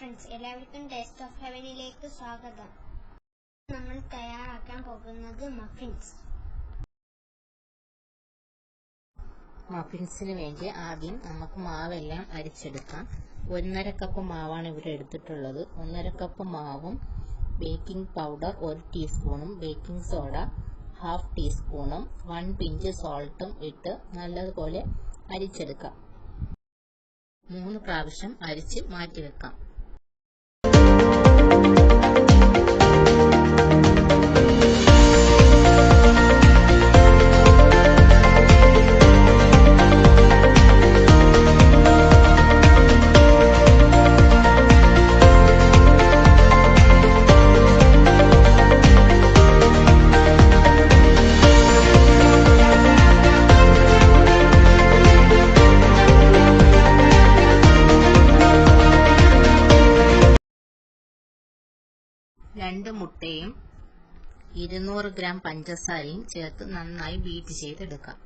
Friends എല്ലാവർക്കും taste of ഹെവനിലേക്ക് സ്വാഗതം. നമ്മൾ തയ്യാറാക്കാൻ പോകുന്നത് മഫിൻസ് മഫിൻസിന് വേണ്ടി ആദ്യം നമുക്ക് മാവെല്ലാം അരിച്ചെടുക്കാം. ഒന്നര കപ്പ് മാവാണ് ഇവിടെ എടുത്തിട്ടുള്ളത്. ഒന്നര കപ്പ് മാവും ബേക്കിംഗ് പൗഡർ ഒരു ടീസ്പൂണും ബേക്കിംഗ് സോഡ ഹാഫ് ടീസ്പൂണും വൺ പിഞ്ച് സോൾട്ടും ഇട്ട് നല്ലതുപോലെ അരിച്ചെടുക്കാം. മൂന്ന് പ്രാവശ്യം അരിച്ച് മാറ്റി Bye. രണ്ട് മുട്ടയും ഇരുന്നൂറ് ഗ്രാം പഞ്ചസാരയും ചേർത്ത് നന്നായി ബീറ്റ് ചെയ്തെടുക്കാം.